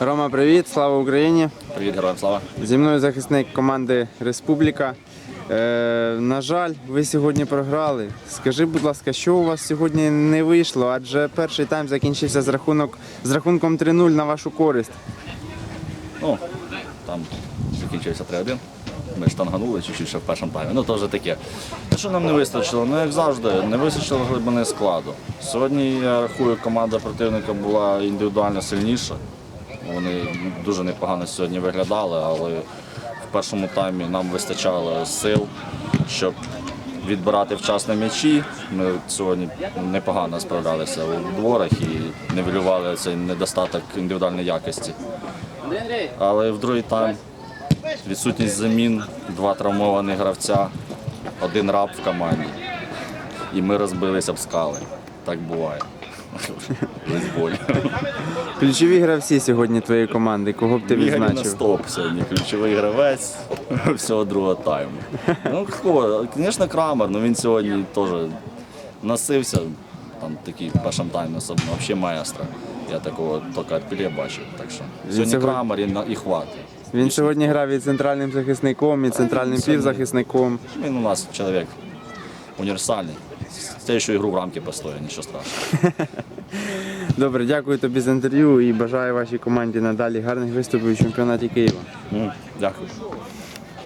Рома, привіт, слава Україні! Привіт, героям слава. Зі мною захисник команди Республіка. Е, на жаль, ви сьогодні програли. Скажи, будь ласка, що у вас сьогодні не вийшло? Адже перший тайм закінчився з, рахунок, з рахунком 3-0 на вашу користь. Ну, там закінчився 3-1. Ми штанганули чуть-чуть ще в першому таймі. Ну, то вже таке. Що нам не вистачило, ну як завжди, не вистачило глибини складу. Сьогодні, я рахую, команда противника була індивідуально сильніша. Вони дуже непогано сьогодні виглядали, але в першому таймі нам вистачало сил, щоб відбирати вчасно м'ячі. Ми сьогодні непогано справлялися у дворах і нивелювали цей недостаток індивідуальної якості. Але в другий тайм відсутність замін, два травмованих гравця, один раб в команді. І ми розбилися об скали. Так буває. Весь боль. Ключові гравці сьогодні твоєї команди. Кого б ти Ігор на відзначив? стоп сьогодні. Ключовий гравець всього другого тайму. Ну? Звісно, Крамер, ну він сьогодні теж носився. Там такий в першому таймі особливо, взагалі маестро. Я такого тільки від бачив. Так що сьогодні сьогодні- Крамер і, на- і хват. Він сьогодні грав і центральним захисником, і центральним Сьогодні- півзахисником. Він у нас чоловік універсальний. Следующую ігру в рамки постоїть, нічого страшного. Добре, дякую тобі за інтерв'ю і бажаю вашій команді надалі гарних виступів у чемпіонаті Києва. Дякую.